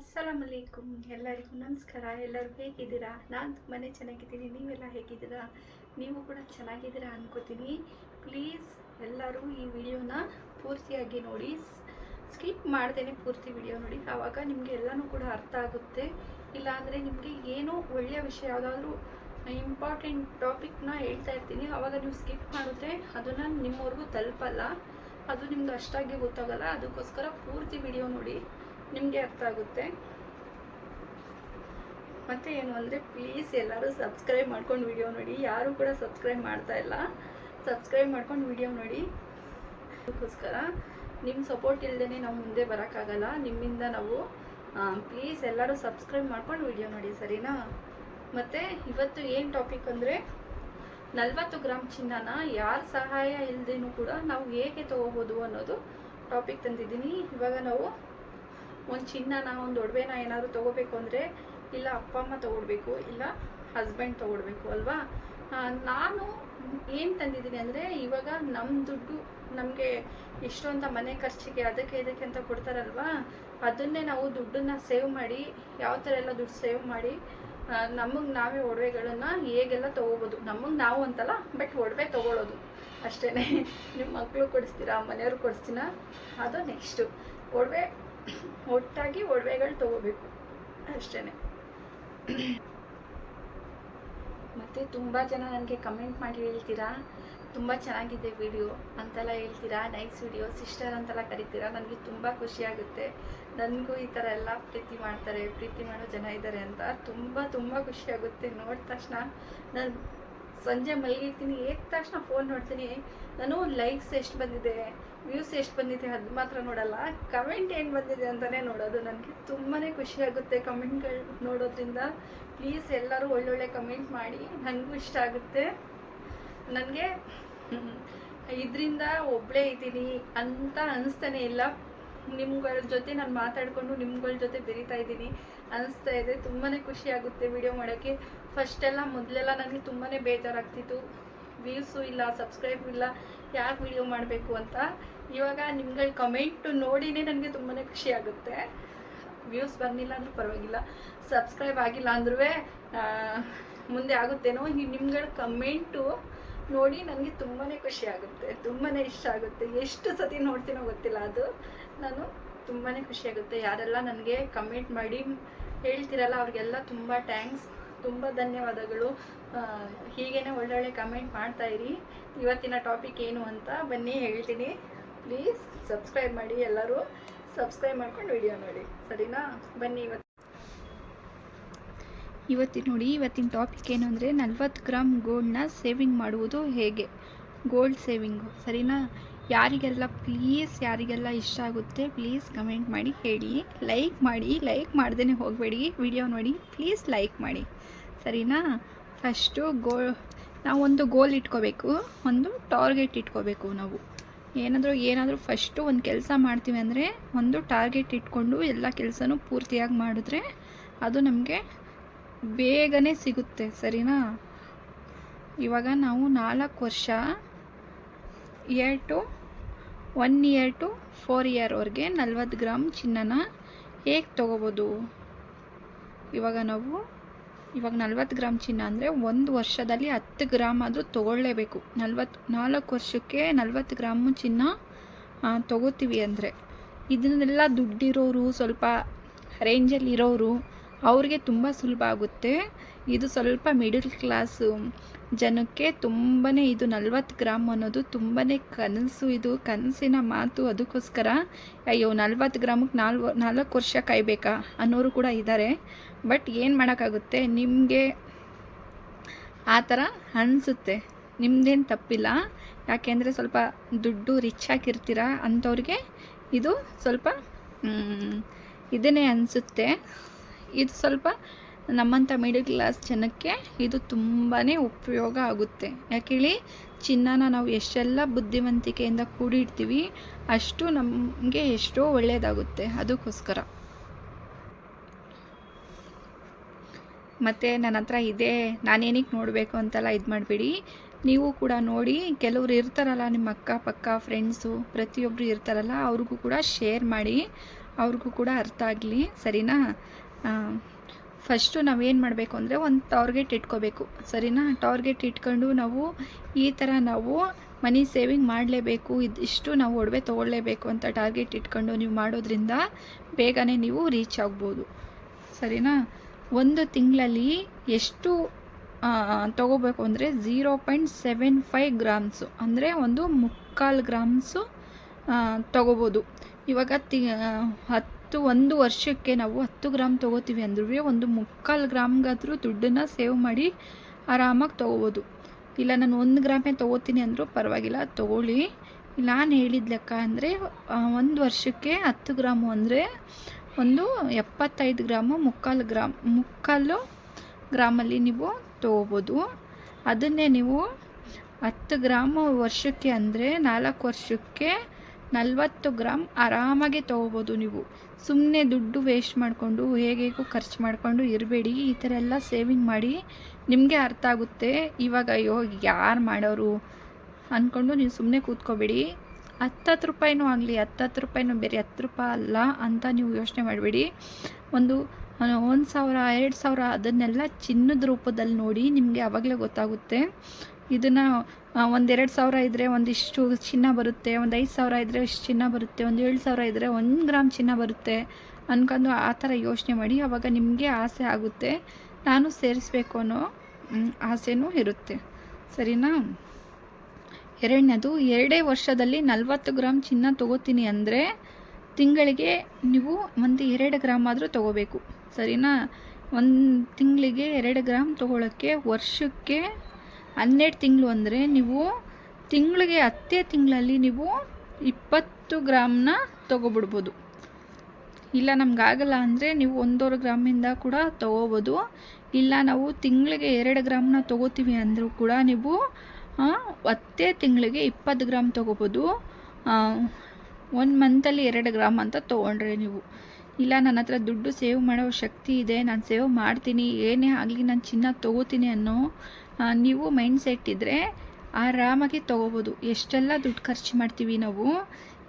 ಅಸ್ಸಲಾಮ್ ಅಲೈಕುಮ್ ಎಲ್ಲರಿಗೂ ನಮಸ್ಕಾರ. ಎಲ್ಲರೂ ಹೇಗಿದ್ದೀರಾ? ನಾನು ತುಂಬಾ ಚೆನ್ನಾಗಿದ್ದೀನಿ. ನೀವೆಲ್ಲ ಹೇಗಿದ್ದೀರಾ? ನೀವು ಕೂಡ ಚೆನ್ನಾಗಿದ್ದೀರಾ ಅನ್ಕೋತೀನಿ. ಪ್ಲೀಸ್ ಎಲ್ಲರೂ ಈ ವಿಡಿಯೋನ ಪೂರ್ತಿಯಾಗಿ ನೋಡಿ. ಸ್ಕಿಪ್ ಮಾಡ್ದೇನೆ ಪೂರ್ತಿ ವಿಡಿಯೋ ನೋಡಿ. ಆವಾಗ ನಿಮಗೆ ಎಲ್ಲನೂ ಕೂಡ ಅರ್ಥ ಆಗುತ್ತೆ. ಇಲ್ಲಾಂದರೆ ನಿಮಗೆ ಏನೋ ಒಳ್ಳೆಯ ವಿಷಯ, ಯಾವುದಾದ್ರೂ ಇಂಪಾರ್ಟೆಂಟ್ ಟಾಪಿಕ್ನ ಹೇಳ್ತಾ ಇರ್ತೀನಿ. ಆವಾಗ ನೀವು ಸ್ಕಿಪ್ ಮಾಡಿದ್ರೆ ಅದನ್ನು ನಿಮ್ಮವ್ರಿಗೂ ತಲುಪಲ್ಲ. ಅದು ನಿಮ್ಗೆ ಅಷ್ಟಾಗಿ ಗೊತ್ತಾಗಲ್ಲ. ಅದಕ್ಕೋಸ್ಕರ ಪೂರ್ತಿ ವಿಡಿಯೋ ನೋಡಿ. ನಿಮಗೆ ಅರ್ಥ ಆಗುತ್ತೆ. ಮತ್ತು ಏನು ಅಂದರೆ ಪ್ಲೀಸ್ ಎಲ್ಲರೂ ಸಬ್ಸ್ಕ್ರೈಬ್ ಮಾಡ್ಕೊಂಡು ವಿಡಿಯೋ ನೋಡಿ. ಯಾರು ಕೂಡ ಸಬ್ಸ್ಕ್ರೈಬ್ ಮಾಡ್ತಾ ಇಲ್ಲ. ಸಬ್ಸ್ಕ್ರೈಬ್ ಮಾಡ್ಕೊಂಡು ವಿಡಿಯೋ ನೋಡಿ. ಅದಕ್ಕೋಸ್ಕರ ನಿಮ್ಮ ಸಪೋರ್ಟ್ ಇಲ್ಲದೇ ನಾವು ಮುಂದೆ ಬರೋಕ್ಕಾಗಲ್ಲ. ನಿಮ್ಮಿಂದ ನಾವು ಪ್ಲೀಸ್ ಎಲ್ಲರೂ ಸಬ್ಸ್ಕ್ರೈಬ್ ಮಾಡ್ಕೊಂಡು ವಿಡಿಯೋ ನೋಡಿ, ಸರಿನಾ? ಮತ್ತು ಇವತ್ತು ಏನು ಟಾಪಿಕ್ ಅಂದರೆ ನಲ್ವತ್ತು ಗ್ರಾಮ್ ಚಿನ್ನನ ಯಾರ ಸಹಾಯ ಇಲ್ಲದೇನೂ ಕೂಡ ನಾವು ಹೇಗೆ ತೊಗೋಬೋದು ಅನ್ನೋದು ಟಾಪಿಕ್ ತಂದಿದ್ದೀನಿ. ಇವಾಗ ನಾವು ಒಂದು ಚಿನ್ನನ, ಒಂದು ಒಡವೆನ ಏನಾದರೂ ತೊಗೋಬೇಕು ಅಂದರೆ, ಇಲ್ಲ ಅಪ್ಪ ಅಮ್ಮ ತೊಗೊಡ್ಬೇಕು, ಇಲ್ಲ ಹಸ್ಬೆಂಡ್ ತೊಗೊಡ್ಬೇಕು ಅಲ್ವಾ? ನಾನು ಏನು ತಂದಿದ್ದೀನಿ ಅಂದರೆ, ಇವಾಗ ನಮ್ಮ ದುಡ್ಡು ನಮಗೆ ಇಷ್ಟು ಅಂತ ಮನೆ ಖರ್ಚಿಗೆ ಅದಕ್ಕೆ ಇದಕ್ಕೆ ಅಂತ ಕೊಡ್ತಾರಲ್ವಾ? ಅದನ್ನೇ ನಾವು ದುಡ್ಡನ್ನ ಸೇವ್ ಮಾಡಿ, ಯಾವ ಥರ ಎಲ್ಲ ದುಡ್ಡು ಸೇವ್ ಮಾಡಿ ನಮಗೆ ನಾವೇ ಒಡವೆಗಳನ್ನು ಹೇಗೆಲ್ಲ ತೊಗೋಬೋದು? ನಮಗೆ ನಾವು ಅಂತಲ್ಲ ಬಟ್ ಒಡವೆ ತೊಗೊಳ್ಳೋದು ಅಷ್ಟೇ ನಿಮ್ಮ ಮಕ್ಕಳು ಕೊಡಿಸ್ತೀರಾ, ಮನೆಯವ್ರು ಕೊಡಿಸ್ತೀನ ಅದು ನೆಕ್ಸ್ಟು ಒಡವೆ ಒಟ್ಟಾಗಿ ಒಡವೆಗಳು ತಗೋಬೇಕು. ಅಷ್ಟೇ ಮತ್ತು ತುಂಬ ಜನ ನನಗೆ ಕಮೆಂಟ್ ಮಾಡಿ ಹೇಳ್ತೀರಾ? ತುಂಬ ಚೆನ್ನಾಗಿದೆ ವಿಡಿಯೋ ಅಂತೆಲ್ಲ ಹೇಳ್ತೀರಾ? ನೈಸ್ ವಿಡಿಯೋ ಸಿಸ್ಟರ್ ಅಂತೆಲ್ಲ ಕರಿತೀರಾ? ನನಗೆ ತುಂಬ ಖುಷಿಯಾಗುತ್ತೆ ನನಗೂ ಈ ಥರ ಎಲ್ಲ ಪ್ರೀತಿ ಮಾಡ್ತಾರೆ. ಪ್ರೀತಿ ಮಾಡೋ ಜನ ಇದ್ದಾರೆ ಅಂತ. ತುಂಬ ತುಂಬ ಖುಷಿಯಾಗುತ್ತೆ ನೋಡಿದ ತಕ್ಷಣ ನಾನು ಸಂಜೆ ಮಲಗಿರ್ತೀನಿ ಎದ್ದ ತಕ್ಷಣ ಫೋನ್ ನೋಡ್ತೀನಿ. ನಾನು ಲೈಕ್ಸ್ ಎಷ್ಟು ಬಂದಿದೆ ವ್ಯೂಸ್ ಎಷ್ಟು ಬಂದಿದೆ ಅದು ಮಾತ್ರ ನೋಡಲ್ಲ ಕಮೆಂಟ್ ಏನು ಬಂದಿದೆ ಅಂತಲೇ ನೋಡೋದು. ನನಗೆ ತುಂಬಾ ಖುಷಿಯಾಗುತ್ತೆ ಕಮೆಂಟ್ಗಳು ನೋಡೋದ್ರಿಂದ. ಪ್ಲೀಸ್ ಎಲ್ಲರೂ ಒಳ್ಳೊಳ್ಳೆ ಕಮೆಂಟ್ ಮಾಡಿ, ನನಗೂ ಇಷ್ಟ ಆಗುತ್ತೆ. ನನಗೆ ಇದರಿಂದ ಒಬ್ಬಳೇ ಇದ್ದೀನಿ ಅಂತ ಅನಿಸ್ತಾನೆ ಇಲ್ಲ. ನಿಮ್ಗಳ ಜೊತೆ ನಾನು ಮಾತಾಡಿಕೊಂಡು ನಿಮ್ಗಳ ಜೊತೆ ಬೆರೀತಾ ಇದ್ದೀನಿ. ಅನಿಸ್ತಾ ಇದೆ ತುಂಬಾ ಖುಷಿ ಆಗುತ್ತೆ ವಿಡಿಯೋ ಮಾಡೋಕ್ಕೆ. ಫಸ್ಟೆಲ್ಲ ಮೊದಲೆಲ್ಲ ನನಗೆ ತುಂಬಾ ಬೇಜಾರಾಗ್ತಿತ್ತು. ವ್ಯೂಸು ಇಲ್ಲ ಸಬ್ಸ್ಕ್ರೈಬ್ ಇಲ್ಲ ಯಾಕೆ ವಿಡಿಯೋ ಮಾಡಬೇಕು ಅಂತ. ಇವಾಗ ನಿಮ್ಗಳ ಕಮೆಂಟು ನೋಡಿನೇ ನನಗೆ ತುಂಬಾ ಖುಷಿ ಆಗುತ್ತೆ. ವ್ಯೂಸ್ ಬರಲಿಲ್ಲ ಅಂದರೂ ಪರವಾಗಿಲ್ಲ ಸಬ್ಸ್ಕ್ರೈಬ್ ಆಗಿಲ್ಲ ಅಂದ್ರೂ ಮುಂದೆ ಆಗುತ್ತೇನೋ. ನಿಮ್ಗಳ ಕಮೆಂಟು ನೋಡಿ ನನಗೆ ತುಂಬಾ ಖುಷಿ ಆಗುತ್ತೆ ತುಂಬಾ ಇಷ್ಟ ಆಗುತ್ತೆ. ಎಷ್ಟು ಸತಿ ನೋಡ್ತೀನೋ ಗೊತ್ತಿಲ್ಲ ಅದು. ನಾನು ತುಂಬಾ ಖುಷಿಯಾಗುತ್ತೆ ಯಾರೆಲ್ಲ ನನಗೆ ಕಮೆಂಟ್ ಮಾಡಿ ಹೇಳ್ತಿರಲ್ಲ, ಅವ್ರಿಗೆಲ್ಲ ತುಂಬ ಥ್ಯಾಂಕ್ಸ್ ತುಂಬ ಧನ್ಯವಾದಗಳು. ಹೀಗೇನೇ ಒಳ್ಳೊಳ್ಳೆ ಕಮೆಂಟ್ ಮಾಡ್ತಾ ಇರಿ. ಇವತ್ತಿನ ಟಾಪಿಕ್ ಏನು ಅಂತ ಬನ್ನಿ ಹೇಳ್ತೀನಿ. ಪ್ಲೀಸ್ ಸಬ್ಸ್ಕ್ರೈಬ್ ಮಾಡಿ ಎಲ್ಲರೂ. ಸಬ್ಸ್ಕ್ರೈಬ್ ಮಾಡ್ಕೊಂಡು ವಿಡಿಯೋ ನೋಡಿ. ಸರಿನಾ? ಬನ್ನಿ ಇವತ್ತು ಇವತ್ತಿನ ನೋಡಿ, ಇವತ್ತಿನ ಟಾಪಿಕ್ ಏನು ಅಂದರೆ ನಲ್ವತ್ತು ಗ್ರಾಮ್ ಗೋಲ್ಡ್ನ ಸೇವಿಂಗ್ ಮಾಡುವುದು ಹೇಗೆ? ಗೋಲ್ಡ್ ಸೇವಿಂಗು ಸರಿನಾ? ಯಾರಿಗೆಲ್ಲ ಪ್ಲೀಸ್ ಯಾರಿಗೆಲ್ಲ ಇಷ್ಟ ಆಗುತ್ತೆ ಪ್ಲೀಸ್ ಕಮೆಂಟ್ ಮಾಡಿ, ಹೇಳಿ. ಲೈಕ್ ಮಾಡಿ ಲೈಕ್ ಮಾಡ್ದೇ ಹೋಗಬೇಡಿ. ವಿಡಿಯೋ ನೋಡಿ ಪ್ಲೀಸ್ ಲೈಕ್ ಮಾಡಿ. ಸರಿನಾ? ಫಸ್ಟು ಗೋ ನಾವು ಒಂದು ಗೋಲ್ ಇಟ್ಕೋಬೇಕು. ಒಂದು ಟಾರ್ಗೆಟ್ ಇಟ್ಕೋಬೇಕು ನಾವು. ಏನಾದರೂ ಏನಾದರೂ ಫಸ್ಟು ಒಂದು ಕೆಲಸ ಮಾಡ್ತೀವಿ ಅಂದರೆ, ಒಂದು ಟಾರ್ಗೆಟ್ ಇಟ್ಕೊಂಡು ಎಲ್ಲ ಕೆಲಸನೂ ಪೂರ್ತಿಯಾಗಿ ಮಾಡಿದ್ರೆ, ಅದು ನಮಗೆ ಬೇಗನೆ ಸಿಗುತ್ತೆ. ಸರಿನಾ? ಇವಾಗ ನಾವು ನಾಲ್ಕು ವರ್ಷ year to one year to four ಇಯರ್ವರೆಗೆ ನಲ್ವತ್ತು ಗ್ರಾಮ್ ಚಿನ್ನನ ಹೇಗೆ ತೊಗೋಬೋದು? ಇವಾಗ ನಾವು, ಇವಾಗ ನಲ್ವತ್ತು ಗ್ರಾಮ್ ಚಿನ್ನ ಅಂದರೆ ಒಂದು ವರ್ಷದಲ್ಲಿ ಹತ್ತು ಗ್ರಾಮ್ ಆದರೂ ತೊಗೊಳ್ಳೇಬೇಕು. ನಲ್ವತ್ತು ನಾಲ್ಕು ವರ್ಷಕ್ಕೆ ನಲ್ವತ್ತು ಗ್ರಾಮು ಚಿನ್ನ ತೊಗೋತೀವಿ ಅಂದರೆ. ಇದನ್ನೆಲ್ಲ ದುಡ್ಡಿರೋರು ಸ್ವಲ್ಪ ರೇಂಜಲ್ಲಿ ಇರೋರು ಅವ್ರಿಗೆ ತುಂಬ ಸುಲಭ ಆಗುತ್ತೆ. ಇದು ಸ್ವಲ್ಪ ಮಿಡಲ್ ಕ್ಲಾಸು ಜನಕ್ಕೆ ತುಂಬಾ ಇದು ನಲ್ವತ್ತು ಗ್ರಾಮ್ ಅನ್ನೋದು ತುಂಬಾ ಕನಸು. ಇದು ಕನಸಿನ ಮಾತು ಅದಕ್ಕೋಸ್ಕರ, ಅಯ್ಯೋ, ನಲ್ವತ್ತು ಗ್ರಾಮಕ್ಕೆ ನಾಲ್ವ, ನಾಲ್ಕು ವರ್ಷ ಕಾಯಬೇಕಾ? ಅನ್ನೋರು ಕೂಡ ಇದ್ದಾರೆ. ಬಟ್ ಏನು ಮಾಡೋಕ್ಕಾಗುತ್ತೆ? ನಿಮಗೆ ಆ ಥರ ಅನಿಸುತ್ತೆ. ನಿಮ್ಮದೇನು ತಪ್ಪಿಲ್ಲ. ಯಾಕೆಂದರೆ ಸ್ವಲ್ಪ ದುಡ್ಡು ರಿಚ್ ಆಗಿರ್ತೀರ ಅಂಥವ್ರಿಗೆ ಇದು ಸ್ವಲ್ಪ ಇದನ್ನೇ ಅನಿಸುತ್ತೆ. ಇದು ಸ್ವಲ್ಪ ನಮ್ಮಂಥ ಮಿಡಲ್ ಕ್ಲಾಸ್ ಜನಕ್ಕೆ ಇದು ತುಂಬಾ ಉಪಯೋಗ ಆಗುತ್ತೆ. ಯಾಕೇಳಿ ಚಿನ್ನನ ನಾವು ಎಷ್ಟೆಲ್ಲ ಬುದ್ಧಿವಂತಿಕೆಯಿಂದ ಕೂಡಿಡ್ತೀವಿ, ಅಷ್ಟು ನಮಗೆ ಎಷ್ಟೋ ಒಳ್ಳೆಯದಾಗುತ್ತೆ ಅದಕ್ಕೋಸ್ಕರ. ಮತ್ತು ನನ್ನ ಹತ್ರ ಇದೆ ನಾನೇನಿಕ್ ನೋಡಬೇಕು ಅಂತೆಲ್ಲ ಇದು ಮಾಡಬೇಡಿ. ನೀವು ಕೂಡ ನೋಡಿ, ಕೆಲವರು ಇರ್ತಾರಲ್ಲ ನಿಮ್ಮ ಅಕ್ಕ ಪಕ್ಕ ಫ್ರೆಂಡ್ಸು ಪ್ರತಿಯೊಬ್ಬರು ಇರ್ತಾರಲ್ಲ, ಅವ್ರಿಗೂ ಕೂಡ ಶೇರ್ ಮಾಡಿ, ಅವ್ರಿಗೂ ಕೂಡ ಅರ್ಥ ಆಗಲಿ, ಸರಿನಾ? ಫಸ್ಟು ನಾವೇನು ಮಾಡಬೇಕು ಅಂದರೆ ಒಂದು ಟಾರ್ಗೆಟ್ ಇಟ್ಕೋಬೇಕು. ಸರಿನಾ? ಟಾರ್ಗೆಟ್ ಇಟ್ಕೊಂಡು ನಾವು ಈ ಥರ ನಾವು ಮನಿ ಸೇವಿಂಗ್ ಮಾಡಲೇಬೇಕು. ಇದಿಷ್ಟು ನಾವು ಒಡವೆ ತೊಗೊಳ್ಳೇಬೇಕು ಅಂತ ಟಾರ್ಗೆಟ್ ಇಟ್ಕೊಂಡು ನೀವು ಮಾಡೋದ್ರಿಂದ ಬೇಗನೆ ನೀವು ರೀಚ್ ಆಗ್ಬೋದು. ಸರಿನಾ? ಒಂದು ತಿಂಗಳಲ್ಲಿ ಎಷ್ಟು ತೊಗೋಬೇಕು ಅಂದರೆ zero point seven five grams ಅಂದರೆ ಒಂದು ಮುಕ್ಕಾಲು ಗ್ರಾಮ್ಸು ತೊಗೋಬೋದು. ಇವಾಗ ತಿ ಹತ್ತು ಒಂದು ವರ್ಷಕ್ಕೆ ನಾವು ಹತ್ತು ಗ್ರಾಮ್ ತೊಗೋತೀವಿ ಅಂದ್ರೂ ಒಂದು ಮುಕ್ಕಾಲು ಗ್ರಾಮ್ಗಾದರೂ ದುಡ್ಡನ್ನು ಸೇವ್ ಮಾಡಿ ಆರಾಮಾಗಿ ತೊಗೋಬೋದು. ಇಲ್ಲ, ನಾನು ಒಂದು ಗ್ರಾಮೇ ತೊಗೋತೀನಿ ಅಂದರೂ ಪರವಾಗಿಲ್ಲ ತೊಗೊಳ್ಳಿ. ನಾನು ಹೇಳಿದ ಲೆಕ್ಕ ಅಂದರೆ ಒಂದು ವರ್ಷಕ್ಕೆ ಹತ್ತು ಗ್ರಾಮು ಅಂದರೆ ಒಂದು ಎಪ್ಪತ್ತೈದು ಗ್ರಾಮು ಮುಕ್ಕಾಲು ಗ್ರಾಮ್, ಮುಕ್ಕಾಲು ಗ್ರಾಮಲ್ಲಿ ನೀವು ತೊಗೋಬೋದು. ಅದನ್ನೇ ನೀವು ಹತ್ತು ಗ್ರಾಮು ವರ್ಷಕ್ಕೆ ಅಂದರೆ ನಾಲ್ಕು ವರ್ಷಕ್ಕೆ ನಲ್ವತ್ತು ಗ್ರಾಮ್ ಆರಾಮಾಗಿ ತೊಗೋಬೋದು ನೀವು. ಸುಮ್ಮನೆ ದುಡ್ಡು ವೇಸ್ಟ್ ಮಾಡಿಕೊಂಡು, ಹೇಗೇಗೂ ಖರ್ಚು ಮಾಡಿಕೊಂಡು ಇರಬೇಡಿ. ಈ ಥರ ಎಲ್ಲ ಸೇವಿಂಗ್ ಮಾಡಿ ನಿಮಗೆ ಅರ್ಥ ಆಗುತ್ತೆ. ಇವಾಗ ಅಯ್ಯೋ, ಯಾರು ಮಾಡೋರು ಅಂದ್ಕೊಂಡು ನೀವು ಸುಮ್ಮನೆ ಕೂತ್ಕೋಬೇಡಿ. ಹತ್ತತ್ತು ರೂಪಾಯಿನೂ ಆಗಲಿ, ಹತ್ತತ್ತು ರೂಪಾಯಿನೂ ಬೇರೆ ಹತ್ತು ರೂಪಾಯಿ ಅಲ್ಲ ಅಂತ ನೀವು ಯೋಚನೆ ಮಾಡಬೇಡಿ. ಒಂದು ಒಂದು ಸಾವಿರ, ಎರಡು ಸಾವಿರ ಅದನ್ನೆಲ್ಲ ಚಿನ್ನದ ರೂಪದಲ್ಲಿ ನೋಡಿ ನಿಮಗೆ ಆವಾಗಲೇ ಗೊತ್ತಾಗುತ್ತೆ. ಇದನ್ನು ಒಂದೆರಡು ಸಾವಿರ ಇದ್ದರೆ ಒಂದಿಷ್ಟು ಚಿನ್ನ ಬರುತ್ತೆ, ಒಂದು ಐದು ಸಾವಿರ ಇದ್ದರೆ ಇಷ್ಟು ಚಿನ್ನ ಬರುತ್ತೆ, ಒಂದು ಏಳು ಸಾವಿರ ಇದ್ದರೆ ಒಂದು ಗ್ರಾಮ್ ಚಿನ್ನ ಬರುತ್ತೆ ಅನ್ಕೊಂಡು ಆ ಥರ ಯೋಚನೆ ಮಾಡಿ ಆವಾಗ ನಿಮಗೆ ಆಸೆ ಆಗುತ್ತೆ, ನಾನು ಸೇರಿಸ್ಬೇಕು ಅನ್ನೋ ಆಸೆನೂ ಇರುತ್ತೆ. ಸರಿನಾ? ಎರಡನೇದು, ಎರಡೇ ವರ್ಷದಲ್ಲಿ ನಲವತ್ತು ಗ್ರಾಮ್ ಚಿನ್ನ ತೊಗೋತೀನಿ ಅಂದರೆ ತಿಂಗಳಿಗೆ ನೀವು ಒಂದು ಎರಡು ಗ್ರಾಮ್ ಆದರೂ ತೊಗೋಬೇಕು. ಸರಿನಾ? ಒಂದು ತಿಂಗಳಿಗೆ ಎರಡು ಗ್ರಾಮ್ ತೊಗೊಳಕ್ಕೆ ವರ್ಷಕ್ಕೆ ಹನ್ನೆರಡು ತಿಂಗಳು ಅಂದರೆ ನೀವು ತಿಂಗಳಿಗೆ ಹತ್ತೇ ತಿಂಗಳಲ್ಲಿ ನೀವು ಇಪ್ಪತ್ತು ಗ್ರಾಮ್ನ ತೊಗೊಬಿಡ್ಬೋದು. ಇಲ್ಲ ನಮಗಾಗಲ್ಲ ಅಂದರೆ ನೀವು ಒಂದೂವರೆ ಗ್ರಾಮಿಂದ ಕೂಡ ತೊಗೋಬೋದು. ಇಲ್ಲ, ನಾವು ತಿಂಗಳಿಗೆ ಎರಡು ಗ್ರಾಮ್ನ ತೊಗೋತೀವಿ ಅಂದರೂ ಕೂಡ ನೀವು ಹತ್ತೇ ತಿಂಗಳಿಗೆ ಇಪ್ಪತ್ತು ಗ್ರಾಮ್ ತೊಗೋಬೋದು. ಒಂದು ಮಂತಲ್ಲಿ ಎರಡು ಗ್ರಾಮ್ ಅಂತ ತೊಗೊಂಡ್ರೆ ನೀವು. ಇಲ್ಲ, ನನ್ನ ಹತ್ರ ದುಡ್ಡು ಸೇವ್ ಮಾಡೋ ಶಕ್ತಿ ಇದೆ, ನಾನು ಸೇವ್ ಮಾಡ್ತೀನಿ, ಏನೇ ಆಗಲಿ ನಾನು ಚಿನ್ನ ತೊಗೋತೀನಿ ಅನ್ನೋ ನೀವು ಮೈಂಡ್ ಸೆಟ್ ಇದ್ದರೆ ಆರಾಮಾಗಿ ತೊಗೋಬೋದು. ಎಷ್ಟೆಲ್ಲ ದುಡ್ಡು ಖರ್ಚು ಮಾಡ್ತೀವಿ ನಾವು,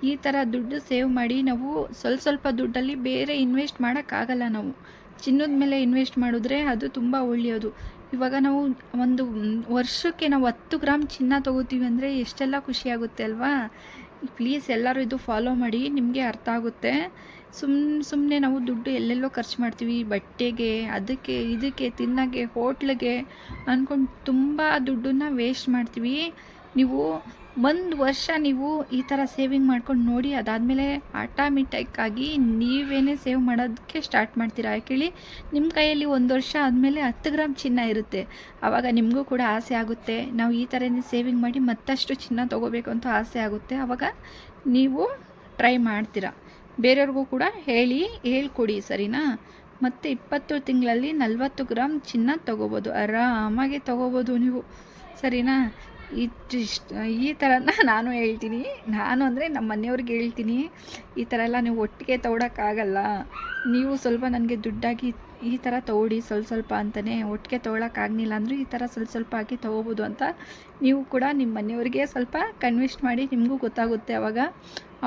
ಈ ಥರ ದುಡ್ಡು ಸೇವ್ ಮಾಡಿ ನಾವು ಸ್ವಲ್ಪ ಸ್ವಲ್ಪ ದುಡ್ಡಲ್ಲಿ ಬೇರೆ ಇನ್ವೆಸ್ಟ್ ಮಾಡೋಕ್ಕಾಗಲ್ಲ ನಾವು. ಚಿನ್ನದ ಮೇಲೆ ಇನ್ವೆಸ್ಟ್ ಮಾಡಿದ್ರೆ ಅದು ತುಂಬ ಒಳ್ಳೆಯದು. ಇವಾಗ ನಾವು ಒಂದು ವರ್ಷಕ್ಕೆ ನಾವು ಹತ್ತು ಗ್ರಾಮ್ ಚಿನ್ನ ತೊಗೋತೀವಿ ಅಂದರೆ ಎಷ್ಟೆಲ್ಲ ಖುಷಿಯಾಗುತ್ತೆ ಅಲ್ವಾ? ಪ್ಲೀಸ್ ಎಲ್ಲರೂ ಇದು ಫಾಲೋ ಮಾಡಿ, ನಿಮಗೆ ಅರ್ಥ ಆಗುತ್ತೆ. ಸುಮ್ಮ ಸುಮ್ಮನೆ ನಾವು ದುಡ್ಡು ಎಲ್ಲೆಲ್ಲೋ ಖರ್ಚು ಮಾಡ್ತೀವಿ, ಬಟ್ಟೆಗೆ, ಅದಕ್ಕೆ, ಇದಕ್ಕೆ, ತಿನ್ನೋಕ್ಕೆ, ಹೋಟ್ಲಿಗೆ ಅಂದ್ಕೊಂಡು ತುಂಬ ದುಡ್ಡನ್ನ ವೇಸ್ಟ್ ಮಾಡ್ತೀವಿ. ನೀವು ಒಂದು ವರ್ಷ ನೀವು ಈ ಥರ ಸೇವಿಂಗ್ ಮಾಡ್ಕೊಂಡು ನೋಡಿ, ಅದಾದಮೇಲೆ ಆಟೋಮೆಟಿಕ್ಕಾಗಿ ನೀವೇನೇ ಸೇವ್ ಮಾಡೋದಕ್ಕೆ ಸ್ಟಾರ್ಟ್ ಮಾಡ್ತೀರಾ ಕೇಳಿ ನಿಮ್ಮ ಕೈಯಲ್ಲಿ ಒಂದು ವರ್ಷ ಆದಮೇಲೆ ಹತ್ತು ಗ್ರಾಮ್ ಚಿನ್ನ ಇರುತ್ತೆ. ಆವಾಗ ನಿಮಗೂ ಕೂಡ ಆಸೆ ಆಗುತ್ತೆ. ನಾವು ಈ ಥರನೇ ಸೇವಿಂಗ್ ಮಾಡಿ ಮತ್ತಷ್ಟು ಚಿನ್ನ ತೊಗೋಬೇಕು ಅಂತ ಆಸೆ ಆಗುತ್ತೆ. ಆವಾಗ ನೀವು ಟ್ರೈ ಮಾಡ್ತೀರಾ. ಬೇರೆಯವ್ರಿಗೂ ಕೂಡ ಹೇಳಿ, ಹೇಳ್ಕೊಡಿ, ಸರಿನಾ? ಮತ್ತು ಇಪ್ಪತ್ತು ತಿಂಗಳಲ್ಲಿ ನಲ್ವತ್ತು ಗ್ರಾಮ್ ಚಿನ್ನ ತೊಗೋಬೋದು. ಆರಾಮಾಗಿ ತೊಗೋಬೋದು ನೀವು. ಸರಿನಾ? ಇಷ್ಟು, ಈ ಥರನ ನಾನು ಹೇಳ್ತೀನಿ. ನಾನು ಅಂದರೆ ನಮ್ಮ ಮನೆಯವ್ರಿಗೆ ಹೇಳ್ತೀನಿ. ಈ ಥರ ಎಲ್ಲ ನೀವು ಒಟ್ಟಿಗೆ ತೊಗೊಳಕ್ಕಾಗಲ್ಲ ನೀವು ಸ್ವಲ್ಪ ನನಗೆ ದುಡ್ಡಾಗಿ ಈ ಥರ ತೊಗೊಡಿ, ಸ್ವಲ್ಪ ಸ್ವಲ್ಪ ಅಂತಲೇ ಒಟ್ಟಿಗೆ ತೊಗೊಳಕ್ಕಾಗಲಿಲ್ಲ ಅಂದರೆ ಈ ಥರ ಸ್ವಲ್ಪ ಸ್ವಲ್ಪ ಹಾಕಿ ತೊಗೋಬೋದು ಅಂತ ನೀವು ಕೂಡ ನಿಮ್ಮ ಮನೆಯವ್ರಿಗೆ ಸ್ವಲ್ಪ ಕನ್ವಿಸ್ಟ್ ಮಾಡಿ, ನಿಮಗೂ ಗೊತ್ತಾಗುತ್ತೆ ಅವಾಗ.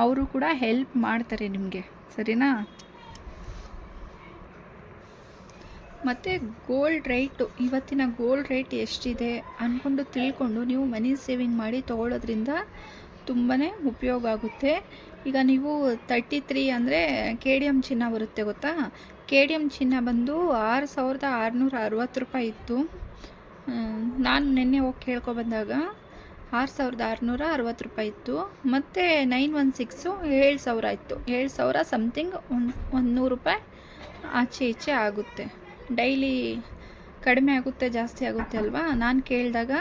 ಅವರು ಕೂಡ ಹೆಲ್ಪ್ ಮಾಡ್ತಾರೆ ನಿಮಗೆ, ಸರಿನಾ? ಮತ್ತು ಗೋಲ್ಡ್ ರೇಟು ಇವತ್ತಿನ ಗೋಲ್ಡ್ ರೇಟ್ ಎಷ್ಟಿದೆ ಅಂದ್ಕೊಂಡು ತಿಳ್ಕೊಂಡು ನೀವು ಮನಿ ಸೇವಿಂಗ್ ಮಾಡಿ ತೊಗೊಳೋದ್ರಿಂದ ತುಂಬಾ ಉಪಯೋಗ ಆಗುತ್ತೆ. ಈಗ ನೀವು ತರ್ಟಿ ತ್ರೀ ಅಂದರೆ ಕೆ ಡಿ ಎಂ ಚಿನ್ನ ಬರುತ್ತೆ ಗೊತ್ತಾ? ಕೆ ಡಿ ಎಂ ಚಿನ್ನ ಬಂದು ಆರು ಸಾವಿರದ ಆರುನೂರ ಅರವತ್ತು ರೂಪಾಯಿ ಇತ್ತು. ನಾನು ನಿನ್ನೆ ಹೋಗಿ ಕೇಳ್ಕೊಬಂದಾಗ ಆರು ಸಾವಿರದ ಆರುನೂರ ಅರವತ್ತು ರೂಪಾಯಿ ಇತ್ತು. ಮತ್ತು ನೈನ್ ಒನ್ ಸಿಕ್ಸು ಏಳು ಸಾವಿರ ಇತ್ತು. ಏಳು ಸಾವಿರ ಸಮಥಿಂಗ್ ಒಂದು ಒಂದು ನೂರು ರೂಪಾಯಿ ಆಚೆ ಈಚೆ ಆಗುತ್ತೆ. ಡೈಲಿ ಕಡಿಮೆ ಆಗುತ್ತೆ, ಜಾಸ್ತಿ ಆಗುತ್ತೆ ಅಲ್ವಾ? ನಾನು ಕೇಳಿದಾಗ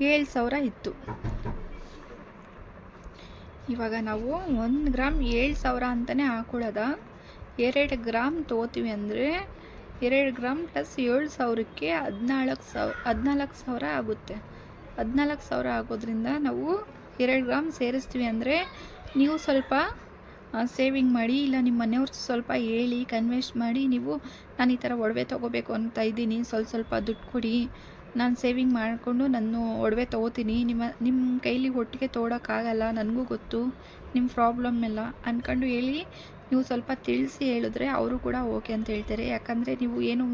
ಏಳು ಸಾವಿರ ಇತ್ತು. ಇವಾಗ ನಾವು ಒಂದು ಗ್ರಾಮ್ ಏಳು ಸಾವಿರ ಅಂತಲೇ ಹಾಕೊಳ್ಳೋದ? ಎರಡು ಗ್ರಾಮ್ ತೊಗೋತೀವಿ ಅಂದರೆ ಎರಡು ಗ್ರಾಮ್ ಪ್ಲಸ್ ಏಳು ಸಾವಿರಕ್ಕೆ ಹದಿನಾಲ್ಕು ಸಾವಿರ ಹದಿನಾಲ್ಕು ಸಾವಿರ ಆಗುತ್ತೆ. ಹದಿನಾಲ್ಕು ಸಾವಿರ ಆಗೋದ್ರಿಂದ ನಾವು ಎರಡು ಗ್ರಾಮ್ ಸೇರಿಸ್ತೀವಿ ಅಂದರೆ ನೀವು ಸ್ವಲ್ಪ ಸೇವಿಂಗ್ ಮಾಡಿ ಇಲ್ಲ ನಿಮ್ಮ ಮನೆಯವ್ರು ಸ್ವಲ್ಪ ಹೇಳಿ ಕನ್ವೆಸ್ಟ್ ಮಾಡಿ ನೀವು ನಾನು ಈ ಥರ ಒಡವೆ ತೊಗೋಬೇಕು ಅಂತ ಇದ್ದೀನಿ, ಸ್ವಲ್ಪ ಸ್ವಲ್ಪ ದುಡ್ಡು ಕೊಡಿ, ನಾನು ಸೇವಿಂಗ್ ಮಾಡಿಕೊಂಡು ನಾನು ಒಡವೆ ತೊಗೋತೀನಿ, ನಿಮ್ಮ ನಿಮ್ಮ ಕೈಲಿ ಒಟ್ಟಿಗೆ ತೊಗೊಳಕ್ಕಾಗಲ್ಲ ನನಗೂ ಗೊತ್ತು, ನಿಮ್ಮ ಪ್ರಾಬ್ಲಮ್ ಎಲ್ಲ ಅಂದ್ಕೊಂಡು ಹೇಳಿ ನೀವು ಸ್ವಲ್ಪ ತಿಳಿಸಿ ಹೇಳಿದ್ರೆ ಅವರು ಕೂಡ ಓಕೆ ಅಂತ ಹೇಳ್ತಾರೆ. ಯಾಕಂದರೆ ನೀವು ಏನು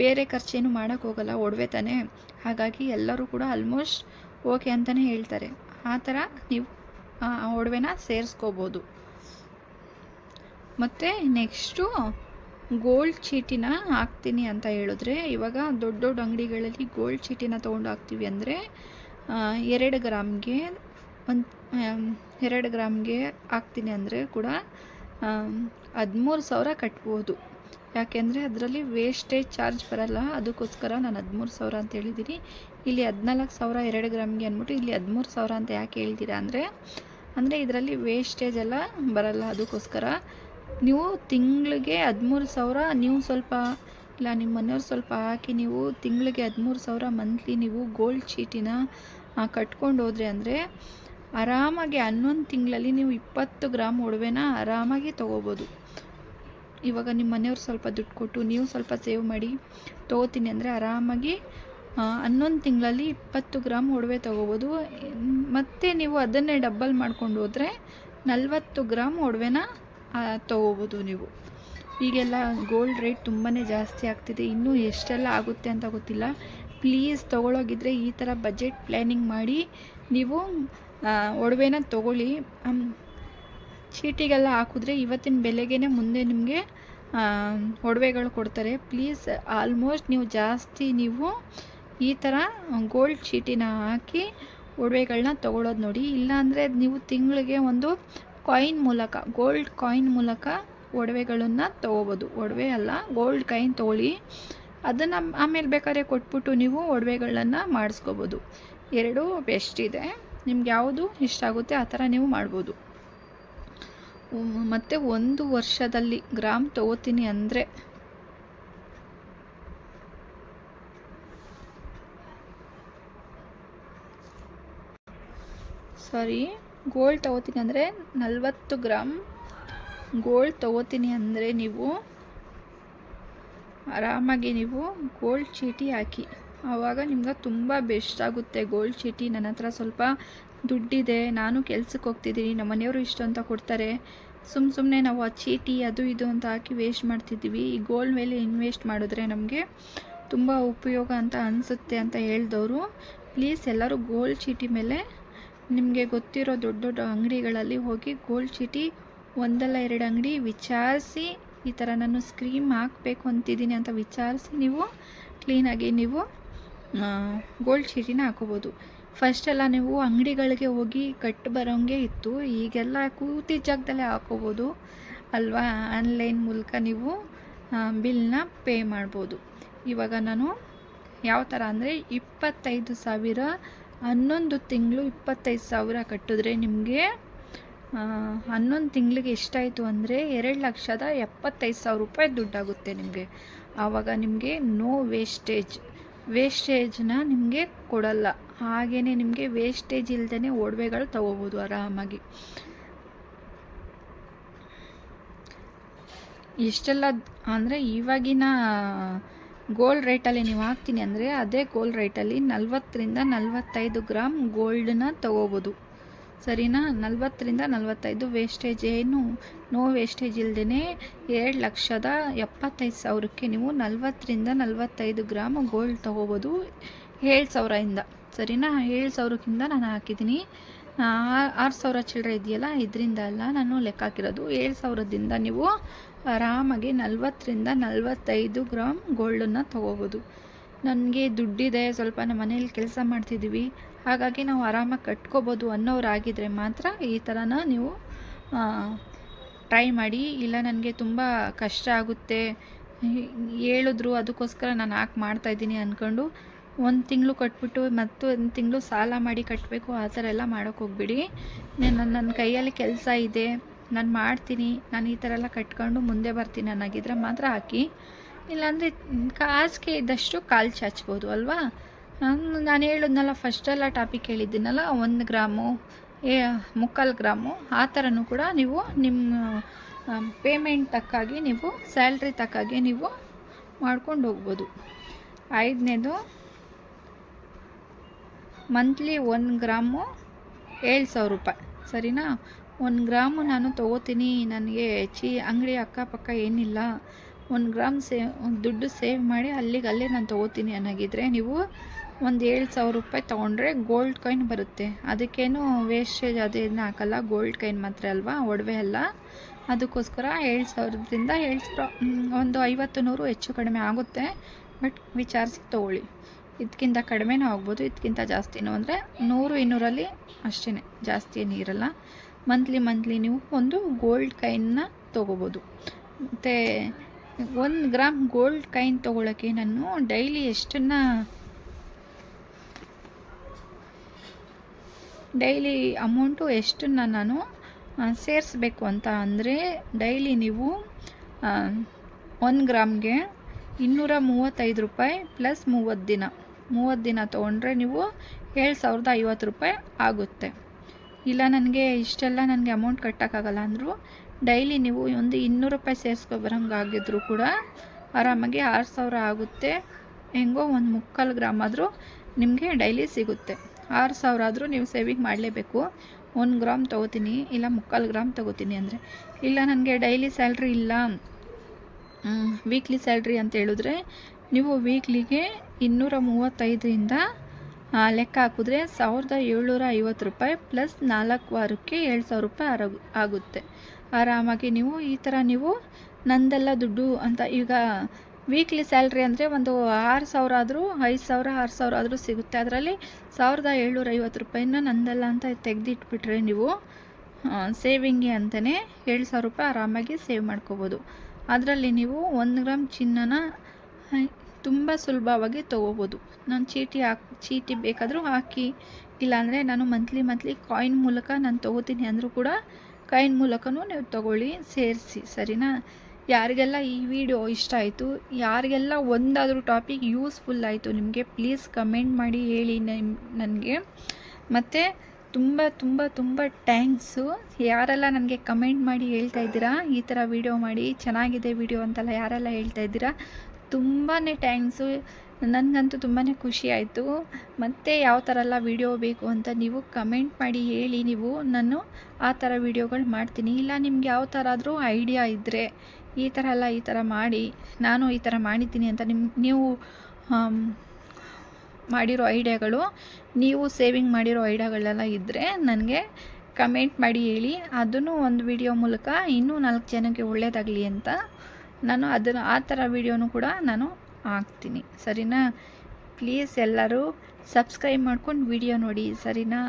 ಬೇರೆ ಖರ್ಚೇನು ಮಾಡೋಕ್ಕೆ ಹೋಗಲ್ಲ, ಒಡವೆ ತಾನೇ. ಹಾಗಾಗಿ ಎಲ್ಲರೂ ಕೂಡ ಆಲ್ಮೋಸ್ಟ್ ಓಕೆ ಅಂತಲೇ ಹೇಳ್ತಾರೆ. ಆ ಥರ ನೀವು ಒಡವೆನ ಸೇರಿಸ್ಕೋಬೋದು. ಮತ್ತು ನೆಕ್ಸ್ಟು ಗೋಲ್ಡ್ ಚೀಟಿನ ಹಾಕ್ತೀನಿ ಅಂತ ಹೇಳಿದ್ರೆ, ಇವಾಗ ದೊಡ್ಡ ದೊಡ್ಡ ಅಂಗಡಿಗಳಲ್ಲಿ ಗೋಲ್ಡ್ ಚೀಟಿನ ತೊಗೊಂಡು ಹಾಕ್ತೀವಿ ಅಂದರೆ ಎರಡು ಗ್ರಾಮ್ಗೆ ಒಂದು ಎರಡು ಗ್ರಾಮ್ಗೆ ಹಾಕ್ತೀನಿ ಅಂದರೆ ಕೂಡ ಹದಿಮೂರು ಸಾವಿರ ಕಟ್ಬೋದು. ಯಾಕೆಂದರೆ ಅದರಲ್ಲಿ ವೇಸ್ಟೇಜ್ ಚಾರ್ಜ್ ಬರಲ್ಲ. ಅದಕ್ಕೋಸ್ಕರ ನಾನು ಹದಿಮೂರು ಸಾವಿರ ಅಂತ ಹೇಳಿದ್ದೀನಿ ಇಲ್ಲಿ ಹದಿನಾಲ್ಕು ಸಾವಿರ ಎರಡು ಗ್ರಾಮ್ಗೆ ಅಂದ್ಬಿಟ್ಟು ಇಲ್ಲಿ ಹದಿಮೂರು ಸಾವಿರ ಅಂತ ಯಾಕೆ ಹೇಳ್ತೀರಾ ಅಂದರೆ ಅಂದರೆ ಇದರಲ್ಲಿ ವೇಸ್ಟೇಜ್ ಎಲ್ಲ ಬರಲ್ಲ. ಅದಕ್ಕೋಸ್ಕರ ನೀವು ತಿಂಗಳಿಗೆ ಹದಿಮೂರು ಸಾವಿರ ನೀವು ಸ್ವಲ್ಪ, ಇಲ್ಲ ನಿಮ್ಮ ಮನೆಯವ್ರು ಸ್ವಲ್ಪ ಹಾಕಿ ನೀವು ತಿಂಗಳಿಗೆ ಹದಿಮೂರು ಸಾವಿರ ಮಂತ್ಲಿ ನೀವು ಗೋಲ್ಡ್ ಚೀಟಿನ ಕಟ್ಕೊಂಡು ಹೋದ್ರೆ ಅಂದರೆ ಆರಾಮಾಗಿ ಹನ್ನೊಂದು ತಿಂಗಳಲ್ಲಿ ನೀವು ಇಪ್ಪತ್ತು ಗ್ರಾಮ್ ಒಡವೆನ ಆರಾಮಾಗಿ ತೊಗೋಬೋದು. ಇವಾಗ ನಿಮ್ಮ ಮನೆಯವ್ರು ಸ್ವಲ್ಪ ದುಡ್ಡು ಕೊಟ್ಟು ನೀವು ಸ್ವಲ್ಪ ಸೇವ್ ಮಾಡಿ ತೊಗೋತೀನಿ ಅಂದರೆ ಆರಾಮಾಗಿ ಹನ್ನೊಂದು ತಿಂಗಳಲ್ಲಿ ಇಪ್ಪತ್ತು ಗ್ರಾಮ್ ಒಡವೆ ತೊಗೋಬೋದು. ಮತ್ತು ನೀವು ಅದನ್ನೇ ಡಬ್ಬಲ್ ಮಾಡ್ಕೊಂಡು ಹೋದರೆ ನಲವತ್ತು ಗ್ರಾಮ್ ಒಡವೆನ ತೊಗೋಬೋದು ನೀವು. ಈಗೆಲ್ಲ ಗೋಲ್ಡ್ ರೇಟ್ ತುಂಬಾ ಜಾಸ್ತಿ ಆಗ್ತಿದೆ. ಇನ್ನೂ ಎಷ್ಟೆಲ್ಲ ಆಗುತ್ತೆ ಅಂತ ಗೊತ್ತಿಲ್ಲ. ಪ್ಲೀಸ್ ತೊಗೊಳೋಗಿದ್ರೆ ಈ ಥರ ಬಜೆಟ್ ಪ್ಲ್ಯಾನಿಂಗ್ ಮಾಡಿ ನೀವು ಒಡವೆನ ತೊಗೊಳ್ಳಿ. ಚೀಟಿಗೆಲ್ಲ ಹಾಕಿದ್ರೆ ಇವತ್ತಿನ ಬೆಲೆಗೇ ಮುಂದೆ ನಿಮಗೆ ಒಡವೆಗಳು ಕೊಡ್ತಾರೆ. ಪ್ಲೀಸ್ ಆಲ್ಮೋಸ್ಟ್ ನೀವು ಜಾಸ್ತಿ ನೀವು ಈ ಥರ ಗೋಲ್ಡ್ ಚೀಟಿನ ಹಾಕಿ ಒಡವೆಗಳನ್ನ ತೊಗೊಳೋದು ನೋಡಿ. ಇಲ್ಲಾಂದರೆ ನೀವು ತಿಂಗಳಿಗೆ ಒಂದು ಕಾಯಿನ್ ಮೂಲಕ ಗೋಲ್ಡ್ ಕಾಯಿನ್ ಮೂಲಕ ಒಡವೆಗಳನ್ನು ತೊಗೋಬೋದು. ಒಡವೆ ಅಲ್ಲ ಗೋಲ್ಡ್ ಕಾಯಿನ್ ತೊಗೊಳ್ಳಿ. ಅದನ್ನು ಆಮೇಲೆ ಬೇಕಾದ್ರೆ ಕೊಟ್ಬಿಟ್ಟು ನೀವು ಒಡವೆಗಳನ್ನು ಮಾಡಿಸ್ಕೋಬೋದು. ಎರಡೂ ಬೆಸ್ಟ್ ಇದೆ. ನಿಮ್ಗೆ ಯಾವುದು ಇಷ್ಟ ಆಗುತ್ತೆ ಆ ಥರ ನೀವು ಮಾಡ್ಬೋದು. ಮತ್ತು ಒಂದು ವರ್ಷದಲ್ಲಿ ಗ್ರಾಮ್ ತಗೋತೀನಿ ಅಂದರೆ? ಸಾರಿ, ಗೋಲ್ಡ್ ತಗೋತೀನಿ ಅಂದರೆ ನಲವತ್ತು ಗ್ರಾಮ್ ಗೋಲ್ಡ್ ತಗೋತೀನಿ ಅಂದರೆ ನೀವು ಆರಾಮಾಗಿ ನೀವು ಗೋಲ್ಡ್ ಚೀಟಿ ಹಾಕಿ. ಆವಾಗ ನಿಮ್ಗೆ ತುಂಬ ಬೆಸ್ಟ್ ಆಗುತ್ತೆ. ಗೋಲ್ಡ್ ಚೀಟಿ ನನ್ನ ಹತ್ರ ಸ್ವಲ್ಪ ದುಡ್ಡಿದೆ. ನಾನು ಕೆಲ್ಸಕ್ಕೆ ಹೋಗ್ತಿದ್ದೀನಿ. ನಮ್ಮ ಮನೆಯವರು ಇಷ್ಟು ಅಂತ ಕೊಡ್ತಾರೆ. ಸುಮ್ಮ ಸುಮ್ಮನೆ ನಾವು ಆ ಚೀಟಿ, ಅದು ಇದು ಅಂತ ಹಾಕಿ ವೇಸ್ಟ್ ಮಾಡ್ತಿದ್ದೀವಿ. ಈ ಗೋಲ್ಡ್ ಮೇಲೆ ಇನ್ವೆಸ್ಟ್ ಮಾಡಿದ್ರೆ ನಮಗೆ ತುಂಬ ಉಪಯೋಗ ಅಂತ ಅನಿಸುತ್ತೆ ಅಂತ ಹೇಳಿದವರು. ಪ್ಲೀಸ್ ಎಲ್ಲರೂ ಗೋಲ್ಡ್ ಚೀಟಿ ಮೇಲೆ ನಿಮಗೆ ಗೊತ್ತಿರೋ ದೊಡ್ಡ ದೊಡ್ಡ ಅಂಗಡಿಗಳಲ್ಲಿ ಹೋಗಿ ಗೋಲ್ಡ್ ಚೀಟಿ ಒಂದಲ್ಲ ಎರಡು ಅಂಗಡಿ ವಿಚಾರಿಸಿ ಈ ಥರ ನಾನು ಸ್ಕ್ರೀಮ್ ಹಾಕಬೇಕು ಅಂತಿದ್ದೀನಿ ಅಂತ ವಿಚಾರಿಸಿ ನೀವು ಕ್ಲೀನಾಗಿ ನೀವು ಗೋಲ್ಡ್ ಚೀಟಿನ ಹಾಕೋಬೋದು. ಫಸ್ಟೆಲ್ಲ ನೀವು ಅಂಗಡಿಗಳಿಗೆ ಹೋಗಿ ಕಟ್ಟು ಬರೋಂಗೆ ಇತ್ತು. ಈಗೆಲ್ಲ ಕೂತಿ ಜಾಗದಲ್ಲೇ ಹಾಕೋಬೋದು. ಅಲ್ವಾ? ಆನ್ಲೈನ್ ಮೂಲಕ ನೀವು ಬಿಲ್ನ ಪೇ ಮಾಡ್ಬೋದು. ಇವಾಗ ನಾನು ಯಾವ ಥರ ಅಂದರೆ ಇಪ್ಪತ್ತೈದು ಸಾವಿರ, ಹನ್ನೊಂದು ತಿಂಗಳು ಇಪ್ಪತ್ತೈದು ಸಾವಿರ ಕಟ್ಟಿದ್ರೆ ನಿಮಗೆ ಹನ್ನೊಂದು ತಿಂಗಳಿಗೆ ಎಷ್ಟಾಯಿತು ಅಂದರೆ ಎರಡು ಲಕ್ಷದ ಎಪ್ಪತ್ತೈದು ಸಾವಿರ ರೂಪಾಯಿ ದುಡ್ಡಾಗುತ್ತೆ ನಿಮಗೆ. ಆವಾಗ ನಿಮಗೆ ನೋ ವೇಸ್ಟೇಜ್ ವೇಸ್ಟೇಜನ್ನ ನಿಮಗೆ ಕೊಡಲ್ಲ. ಹಾಗೆಯೇ ನಿಮಗೆ ವೇಸ್ಟೇಜ್ ಇಲ್ಲದೇ ಒಡವೆಗಳು ತಗೋಬೋದು ಆರಾಮಾಗಿ. ಇಷ್ಟೆಲ್ಲ ಅಂದರೆ ಇವಾಗಿನ ಗೋಲ್ಡ್ ರೇಟಲ್ಲಿ ನೀವು ಹಾಕ್ತೀನಿ ಅಂದರೆ ಅದೇ ಗೋಲ್ಡ್ ರೇಟಲ್ಲಿ ನಲ್ವತ್ತರಿಂದ ನಲ್ವತ್ತೈದು ಗ್ರಾಮ್ ಗೋಲ್ಡನ್ನ ತೊಗೋಬೋದು. ಸರಿನಾ? ನಲವತ್ತರಿಂದ ನಲವತ್ತೈದು ವೇಸ್ಟೇಜ್ ಏನು? ನೋ ವೇಸ್ಟೇಜ್ ಇಲ್ಲದೇ ಎರಡು ಲಕ್ಷದ ಎಪ್ಪತ್ತೈದು ಸಾವಿರಕ್ಕೆ ನೀವು ನಲವತ್ತರಿಂದ ನಲವತ್ತೈದು ಗ್ರಾಮ್ ಗೋಲ್ಡ್ ತೊಗೋಬೋದು ಏಳು ಸಾವಿರದಿಂದ ಸರಿನಾ? ಏಳು ಸಾವಿರಕ್ಕಿಂತ ನಾನು ಹಾಕಿದ್ದೀನಿ. ಆರು ಸಾವಿರ ಚಿಲ್ಲರೆ ಇದೆಯಲ್ಲ ಇದರಿಂದ ಅಲ್ಲ ನಾನು ಲೆಕ್ಕ ಹಾಕಿರೋದು. ಏಳು ಸಾವಿರದಿಂದ ನೀವು ಆರಾಮಾಗಿ ನಲವತ್ತರಿಂದ ನಲವತ್ತೈದು ಗ್ರಾಮ್ ಗೋಲ್ಡನ್ನು ತೊಗೋಬೋದು. ನನಗೆ ದುಡ್ಡಿದೆ, ಸ್ವಲ್ಪ ನಮ್ಮ ಮನೇಲಿ ಕೆಲಸ ಮಾಡ್ತಿದ್ದೀವಿ ಹಾಗಾಗಿ ನಾವು ಆರಾಮಾಗಿ ಕಟ್ಕೋಬೋದು ಅನ್ನೋರಾಗಿದ್ದರೆ ಮಾತ್ರ ಈ ಥರನ ನೀವು ಟ್ರೈ ಮಾಡಿ. ಇಲ್ಲ ನನಗೆ ತುಂಬ ಕಷ್ಟ ಆಗುತ್ತೆ. ಹೇಳಿದ್ರು ಅದಕ್ಕೋಸ್ಕರ ನಾನು ಹಾಕಿ ಮಾಡ್ತಾಯಿದ್ದೀನಿ ಅಂದ್ಕೊಂಡು ಒಂದು ತಿಂಗಳು ಕಟ್ಬಿಟ್ಟು ಮತ್ತು ಒಂದು ತಿಂಗಳು ಸಾಲ ಮಾಡಿ ಕಟ್ಟಬೇಕು ಆ ಥರ ಎಲ್ಲ ಮಾಡೋಕ್ಕೆ ಹೋಗ್ಬಿಡಿ. ನನ್ನ ನನ್ನ ಕೈಯಲ್ಲಿ ಕೆಲಸ ಇದೆ, ನಾನು ಮಾಡ್ತೀನಿ, ನಾನು ಈ ಥರ ಎಲ್ಲ ಕಟ್ಕೊಂಡು ಮುಂದೆ ಬರ್ತೀನಿ ನನಗಿದ್ರೆ ಮಾತ್ರ ಹಾಕಿ. ಇಲ್ಲಾಂದರೆ ಕಾಸಿಗೆ ಇದ್ದಷ್ಟು ಕಾಲು ಚಾಚ್ಬೋದು ಅಲ್ವಾ? ನಾನು ನಾನು ಹೇಳಿದ್ನಲ್ಲ ಫಸ್ಟೆಲ್ಲ ಟಾಪಿಕ್ ಹೇಳಿದ್ದೀನಲ್ಲ, ಒಂದು ಗ್ರಾಮು, ಏ, ಮುಕ್ಕಾಲು ಗ್ರಾಮು, ಆ ಥರನೂ ಕೂಡ ನೀವು ನಿಮ್ಮ ಪೇಮೆಂಟ್ ತಕ್ಕಾಗಿ ನೀವು ಸ್ಯಾಲ್ರಿ ತಕ್ಕಾಗಿ ನೀವು ಮಾಡ್ಕೊಂಡು ಹೋಗ್ಬೋದು. ಐದನೇದು ಮಂತ್ಲಿ ಒಂದು ಗ್ರಾಮು ಏಳು ಸಾವಿರ ರೂಪಾಯಿ. ಸರಿನಾ? ಒಂದು ಗ್ರಾಮು ನಾನು ತೊಗೋತೀನಿ, ನನಗೆ ಚೀ, ಅಂಗಡಿ ಅಕ್ಕಪಕ್ಕ ಏನಿಲ್ಲ. ಒಂದು ಗ್ರಾಮ್ ಸೇ ದುಡ್ಡು ಸೇವ್ ಮಾಡಿ ಅಲ್ಲಿಗೆ ಅಲ್ಲೇ ನಾನು ತೊಗೋತೀನಿ ಅನ್ನೋಗಿದ್ರೆ ನೀವು ಒಂದು ಏಳು ಸಾವಿರ ರೂಪಾಯಿ ತೊಗೊಂಡ್ರೆ ಗೋಲ್ಡ್ ಕಾಯಿನ್ ಬರುತ್ತೆ. ಅದಕ್ಕೇನು ವೇಸ್ಟೇಜ್ ಇದನ್ನ ಹಾಕಲ್ಲ, ಗೋಲ್ಡ್ ಕಾಯಿನ್ ಮಾತ್ರ ಅಲ್ವಾ, ಒಡವೆ ಅಲ್ಲ ಅದಕ್ಕೋಸ್ಕರ ಏಳು ಸಾವಿರದಿಂದ ಏಳು ಸಾವಿರ ಒಂದು ಐವತ್ತು ನೂರು ಹೆಚ್ಚು ಕಡಿಮೆ ಆಗುತ್ತೆ. ಬಟ್ ವಿಚಾರಿಸಿ ತೊಗೊಳ್ಳಿ. ಇದಕ್ಕಿಂತ ಕಡಿಮೆನೂ ಆಗ್ಬೋದು ಇದಕ್ಕಿಂತ ಜಾಸ್ತಿನೂ. ಅಂದರೆ ನೂರು ಇನ್ನೂರಲ್ಲಿ ಅಷ್ಟೇ ಜಾಸ್ತಿ ಏನು ಇರಲ್ಲ. ಮಂತ್ಲಿ ಮಂತ್ಲಿ ನೀವು ಒಂದು ಗೋಲ್ಡ್ ಕಾಯಿನ್ನ ತೊಗೋಬೋದು. ಮತ್ತು ಒಂದು ಗ್ರಾಮ್ ಗೋಲ್ಡ್ ಕೈನ್ ತೊಗೊಳಕ್ಕೆ ನಾನು ಡೈಲಿ ಎಷ್ಟನ್ನು ಡೈಲಿ ಅಮೌಂಟು ಎಷ್ಟನ್ನು ನಾನು ಸೇರಿಸ್ಬೇಕು ಅಂತ ಅಂದರೆ ಡೈಲಿ ನೀವು ಒಂದು ಗ್ರಾಮ್ಗೆ ಇನ್ನೂರ ಮೂವತ್ತೈದು ರೂಪಾಯಿ ಪ್ಲಸ್ ಮೂವತ್ತು ದಿನ. ಮೂವತ್ತು ದಿನ ತೊಗೊಂಡ್ರೆ ನೀವು ಏಳು ಸಾವಿರದ ಐವತ್ತು ರೂಪಾಯಿ ಆಗುತ್ತೆ. ಇಲ್ಲ ನನಗೆ ಇಷ್ಟೆಲ್ಲ ನನಗೆ ಅಮೌಂಟ್ ಕಟ್ಟೋಕ್ಕಾಗಲ್ಲ ಅಂದರೂ ಡೈಲಿ ನೀವು ಒಂದು ಇನ್ನೂರು ರೂಪಾಯಿ ಸೇರಿಸ್ಕೊ ಬರೋಂಗಾಗಿದ್ರು ಕೂಡ ಆರಾಮಾಗಿ ಆರು ಸಾವಿರ ಆಗುತ್ತೆ. ಹೆಂಗೋ ಒಂದು ಮುಕ್ಕಾಲು ಗ್ರಾಮ್ ಆದರೂ ನಿಮಗೆ ಡೈಲಿ ಸಿಗುತ್ತೆ. ಆರು ಸಾವಿರ ಆದರೂ ನೀವು ಸೇವಿಂಗ್ ಮಾಡಲೇಬೇಕು. ಒಂದು ಗ್ರಾಮ್ ತೊಗೋತೀನಿ, ಇಲ್ಲ ಮುಕ್ಕಾಲು ಗ್ರಾಮ್ ತೊಗೋತೀನಿ ಅಂದರೆ. ಇಲ್ಲ ನನಗೆ ಡೈಲಿ ಸ್ಯಾಲ್ರಿ ಇಲ್ಲ. ವೀಕ್ಲಿ ಸ್ಯಾಲ್ರಿ ಅಂತ ಹೇಳಿದ್ರೆ ನೀವು ವೀಕ್ಲಿಗೆ ಇನ್ನೂರ ಮೂವತ್ತೈದರಿಂದ ಲೆಕ್ಕ ಹಾಕಿದ್ರೆ ಸಾವಿರದ ಏಳ್ನೂರ ಐವತ್ತು ರೂಪಾಯಿ ಪ್ಲಸ್ ನಾಲ್ಕು ವಾರಕ್ಕೆ ಏಳು ಸಾವಿರ ರೂಪಾಯಿ ಆರ, ಆಗುತ್ತೆ. ಆರಾಮಾಗಿ ನೀವು ಈ ಥರ ನೀವು ನಂದೆಲ್ಲ ದುಡ್ಡು ಅಂತ ಈಗ ವೀಕ್ಲಿ ಸ್ಯಾಲ್ರಿ ಅಂದರೆ ಒಂದು ಆರು ಸಾವಿರ ಆದರೂ, ಐದು ಸಾವಿರ, ಆರು ಸಾವಿರ ಆದರೂ ಸಿಗುತ್ತೆ. ಅದರಲ್ಲಿ ಸಾವಿರದ ಏಳ್ನೂರ ಐವತ್ತು ರೂಪಾಯಿನ ನಂದೆಲ್ಲ ಅಂತ ತೆಗೆದಿಟ್ಬಿಟ್ರೆ ನೀವು ಸೇವಿಂಗ್ಗೆ ಅಂತಲೇ ಏಳು ಸಾವಿರ ರೂಪಾಯಿ ಆರಾಮಾಗಿ ಸೇವ್ ಮಾಡ್ಕೋಬೋದು. ಅದರಲ್ಲಿ ನೀವು ಒಂದು ಗ್ರಾಮ್ ಚಿನ್ನನ ತುಂಬ ಸುಲಭವಾಗಿ ತೊಗೋಬೋದು. ನಾನು ಚೀಟಿ ಹಾಕಿ, ಚೀಟಿ ಬೇಕಾದರೂ ಹಾಕಿ ಇಲ್ಲಾಂದರೆ ನಾನು ಮಂತ್ಲಿ ಮಂತ್ಲಿ ಕಾಯಿನ್ ಮೂಲಕ ನಾನು ತೊಗೋತೀನಿ ಅಂದರೂ ಕೂಡ ಕಾಯಿನ್ ಮೂಲಕನೂ ನೀವು ತೊಗೊಳ್ಳಿ, ಸೇರಿಸಿ, ಸರಿನಾ? ಯಾರಿಗೆಲ್ಲ ಈ ವಿಡಿಯೋ ಇಷ್ಟ ಆಯಿತು, ಯಾರಿಗೆಲ್ಲ ಒಂದಾದರೂ ಟಾಪಿಕ್ ಯೂಸ್ಫುಲ್ ಆಯಿತು, ನಿಮಗೆ ಪ್ಲೀಸ್ ಕಮೆಂಟ್ ಮಾಡಿ ಹೇಳಿ ನನಗೆ. ಮತ್ತು ತುಂಬ ತುಂಬ ತುಂಬ ಟ್ಯಾಂಕ್ಸು ಯಾರೆಲ್ಲ ನನಗೆ ಕಮೆಂಟ್ ಮಾಡಿ ಹೇಳ್ತಾ ಇದ್ದೀರಾ, ಈ ಥರ ವಿಡಿಯೋ ಮಾಡಿ, ಚೆನ್ನಾಗಿದೆ ವಿಡಿಯೋ ಅಂತೆಲ್ಲ ಯಾರೆಲ್ಲ ಹೇಳ್ತಾ ಇದ್ದೀರಾ ತುಂಬಾ ಟ್ಯಾಂಕ್ಸು ನನಗಂತೂ ತುಂಬಾ ಖುಷಿ ಆಯಿತು. ಮತ್ತು ಯಾವ ಥರ ಎಲ್ಲ ವೀಡಿಯೋ ಬೇಕು ಅಂತ ನೀವು ಕಮೆಂಟ್ ಮಾಡಿ ಹೇಳಿ. ನೀವು ನಾನು ಆ ಥರ ವೀಡಿಯೋಗಳು ಮಾಡ್ತೀನಿ. ಇಲ್ಲ, ನಿಮ್ಗೆ ಯಾವ ಥರ ಆದರೂ ಐಡಿಯಾ ಇದ್ದರೆ ಈ ಥರ ಎಲ್ಲ ಈ ಥರ ಮಾಡಿ, ನಾನು ಈ ಥರ ಮಾಡಿದ್ದೀನಿ ಅಂತ ನಿಮ್ಮ ನೀವು ಮಾಡಿರೋ ಐಡಿಯಾಗಳು, ನೀವು ಸೇವಿಂಗ್ ಮಾಡಿರೋ ಐಡಿಯಾಗಳೆಲ್ಲ ಇದ್ದರೆ ನನಗೆ ಕಮೆಂಟ್ ಮಾಡಿ ಹೇಳಿ. ಅದನ್ನು ಒಂದು ವಿಡಿಯೋ ಮೂಲಕ ಇನ್ನೂ ನಾಲ್ಕು ಜನಕ್ಕೆ ಒಳ್ಳೆಯದಾಗಲಿ ಅಂತ ನಾನು ಅದನ್ನು ಆ ಥರ ವೀಡಿಯೋನು ಕೂಡ ನಾನು ಹಾಕ್ತೀನಿ. ಸರಿನಾ? ಪ್ಲೀಸ್ ಎಲ್ಲರೂ ಸಬ್ಸ್ಕ್ರೈಬ್ ಮಾಡ್ಕೊಂಡು ವಿಡಿಯೋ ನೋಡಿ. ಸರಿನಾ?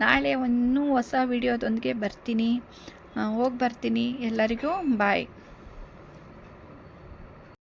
ನಾಳೆ ಇನ್ನೂ ಹೊಸ ವಿಡಿಯೋದೊಂದಿಗೆ ಬರ್ತೀನಿ. ಹೋಗಿ ಬರ್ತೀನಿ. ಎಲ್ಲರಿಗೂ ಬಾಯ್.